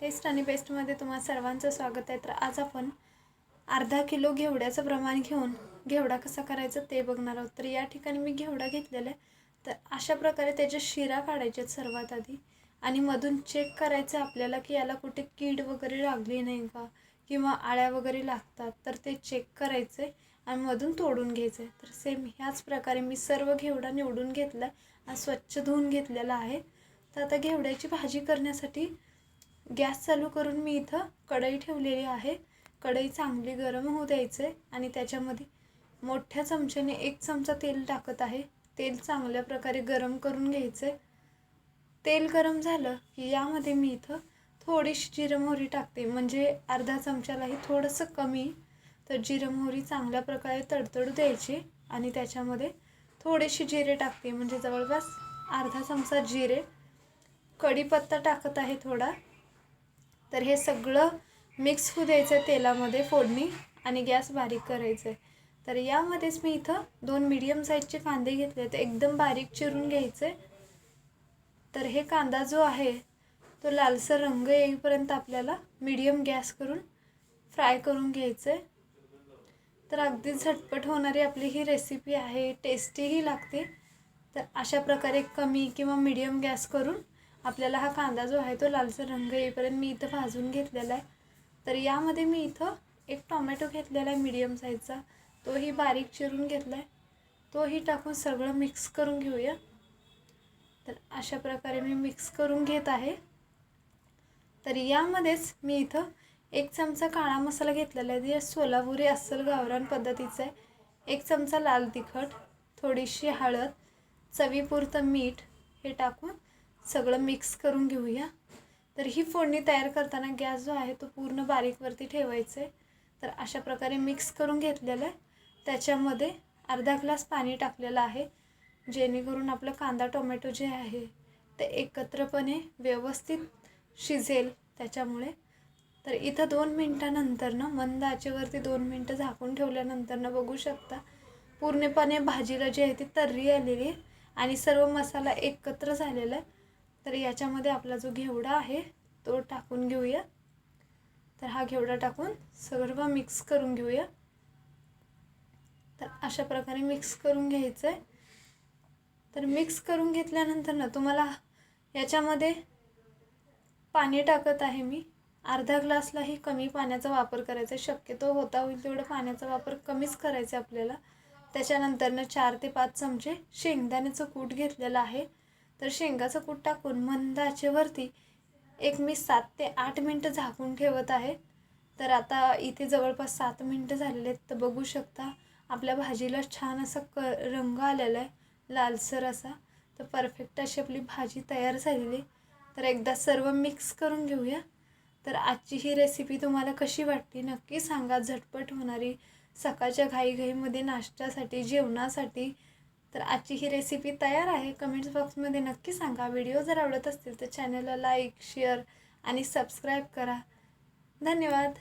Taste आणि बेस्टमध्ये तुम्हा सर्वांचं स्वागत आहे. तर आज आपण अर्धा किलो घेवड्याचं प्रमाण घेऊन घेवडा कसा करायचा ते बघणार आहोत. तर या ठिकाणी मी घेवडा घेतलेला आहे. तर अशा प्रकारे त्याच्या शिरा काढायच्या सर्वात आधी. आणि मधून चेक करायचं आपल्याला की याला कुठे कीड वगैरे लागली नाही का? किंवा आळ्या वगैरे लागतात. तर ते चेक करायचं आहे आणि मधून तोडून घ्यायचं आहे तर सेम ह्याच प्रकारे मी सर्व घेवडा निवडून घेतला आणि स्वच्छ धुवून घेतलेला आहे. तर आता घेवड्याची भाजी करण्यासाठी गॅस चालू करून मी इथं कढई ठेवलेली आहे. कढई चांगली गरम होऊ द्यायचे आणि त्याच्यामध्ये मोठ्या चमच्याने एक चमचा तेल टाकत आहे. तेल चांगल्या प्रकारे गरम करून घ्यायचे तेल गरम झालं की यामध्ये मी इथं थोडीशी जिरंमोहरी टाकते. म्हणजे अर्धा चमच्यालाही थोडंसं कमी तर जिरंमोहरी चांगल्या प्रकारे तडतडू द्यायची आणि त्याच्यामध्ये थोडेसे जिरे टाकते. म्हणजे जवळपास अर्धा चमचा जिरे. कढीपत्ता टाकत आहे थोडा. तर हे सगळं मिक्स होऊ द्यायचं आहे तेलामध्ये फोडणी आणि गॅस बारीक करायचं आहे तर यामध्येच मी इथं दोन मीडियम साईजचे कांदे घेतले तर एकदम बारीक चिरून घ्यायचे तर हे कांदा जो आहे तो लालसर रंग येईपर्यंत आपल्याला मीडियम गॅस करून फ्राय करून घ्यायचं आहे तर अगदी झटपट होणारी आपली ही रेसिपी आहे. टेस्टीही लागते. तर अशा प्रकारे कमी किंवा मीडियम गॅस करून आपल्याला हा कांदा जो आहे तो लालसर रंग येईपर्यंत मी इथं भाजून घेतलेला आहे. तर यामध्ये मी इथं एक टोमॅटो घेतलेला आहे मीडियम साईजचा तोही बारीक चिरून घेतला आहे तोही टाकून सगळं मिक्स करून घेऊया. तर अशा प्रकारे मी मिक्स करून घेत आहे. तर यामध्येच मी इथं एक चमचा काळा मसाला घेतलेला आहे. जे सोलापुरी अस्सल गावरान पद्धतीचं आहे. एक चमचा लाल तिखट थोडीशी हळद चवीपुरतं मीठ हे टाकून सगळं मिक्स करून घेऊया. तर ही फोडणी तयार करताना गॅस जो आहे तो पूर्ण बारीकवरती ठेवायचा आहे तर अशा प्रकारे मिक्स करून घेतलेलं आहे. त्याच्यामध्ये अर्धा ग्लास पाणी टाकलेलं आहे. जेणेकरून आपलं कांदा टोमॅटो जे आहे ते एकत्रपणे व्यवस्थित शिजेल त्याच्यामुळे. तर इथं दोन मिनटानंतरनं मंद आचेवरती दोन मिनटं झाकून ठेवल्यानंतरनं बघू शकता. पूर्णपणे भाजीला जी आहे ती तर्री आलेली आहे आणि सर्व मसाला एकत्र झालेला आहे. तर याच्यामध्ये आपला जो घेवडा आहे तो टाकून घेऊया. तर हा घेवडा टाकून सर्व मिक्स करून घेऊया. तर अशा प्रकारे मिक्स करून घ्यायचं आहे तर मिक्स करून घेतल्यानंतर ना तुम्हाला याच्यामध्ये पाणी टाकत आहे मी. अर्धा ग्लासलाही कमी पाण्याचा वापर करायचा. आहे शक्यतो होता होईल तेवढं पाण्याचा वापर कमीच करायचा आहे आपल्याला. त्याच्यानंतरनं चार ते पाच चमचे शेंगदाण्याचं कूट घेतलेलं आहे. तर शेंगाचं कूट टाकून मंद आचेवरती एक मी सात ते आठ मिनटं झाकून ठेवत आहे. तर आता इथे जवळपास सात मिनटं झालेले आहेत. तर बघू शकता आपल्या भाजीला छान असा क रंग आलेला आहे लालसर असा. तर परफेक्ट अशी आपली भाजी तयार झालेली तर एकदा सर्व मिक्स करून घेऊया. तर आजची ही रेसिपी तुम्हाला कशी वाटली नक्की सांगा. झटपट होणारी सकाळच्या घाईघाईमध्ये नाश्त्यासाठी जेवणासाठी तर आजची ही रेसिपी तयार आहे. कमेंट्स बॉक्समध्ये नक्की सांगा. व्हिडिओ जर आवडत असतील तर चॅनलला लाईक शेअर आणि सबस्क्राईब करा. धन्यवाद.